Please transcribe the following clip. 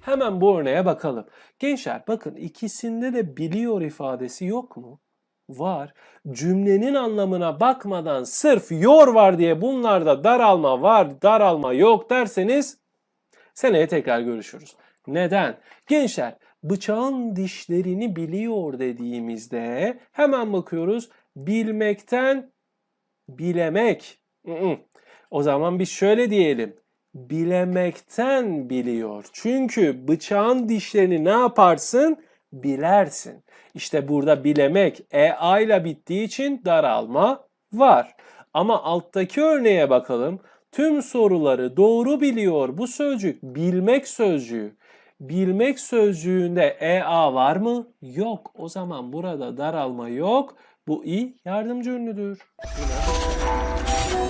Hemen bu örneğe bakalım. Gençler bakın ikisinde de biliyor ifadesi yok mu? Var. Cümlenin anlamına bakmadan sırf yor var diye bunlarda daralma var, daralma yok derseniz seneye tekrar görüşürüz. Neden? Gençler bıçağın dişlerini biliyor dediğimizde hemen bakıyoruz. Bilmekten bilemek. O zaman biz şöyle diyelim. Bilemekten biliyor. Çünkü bıçağın dişlerini ne yaparsın? Bilersin. İşte burada bilemek EA ile bittiği için daralma var. Ama alttaki örneğe bakalım. Tüm soruları doğru biliyor. Bu sözcük bilmek sözcüğü. Bilmek sözcüğünde EA var mı? Yok. O zaman burada daralma yok. Bu i yardımcı ünlüdür. Yine.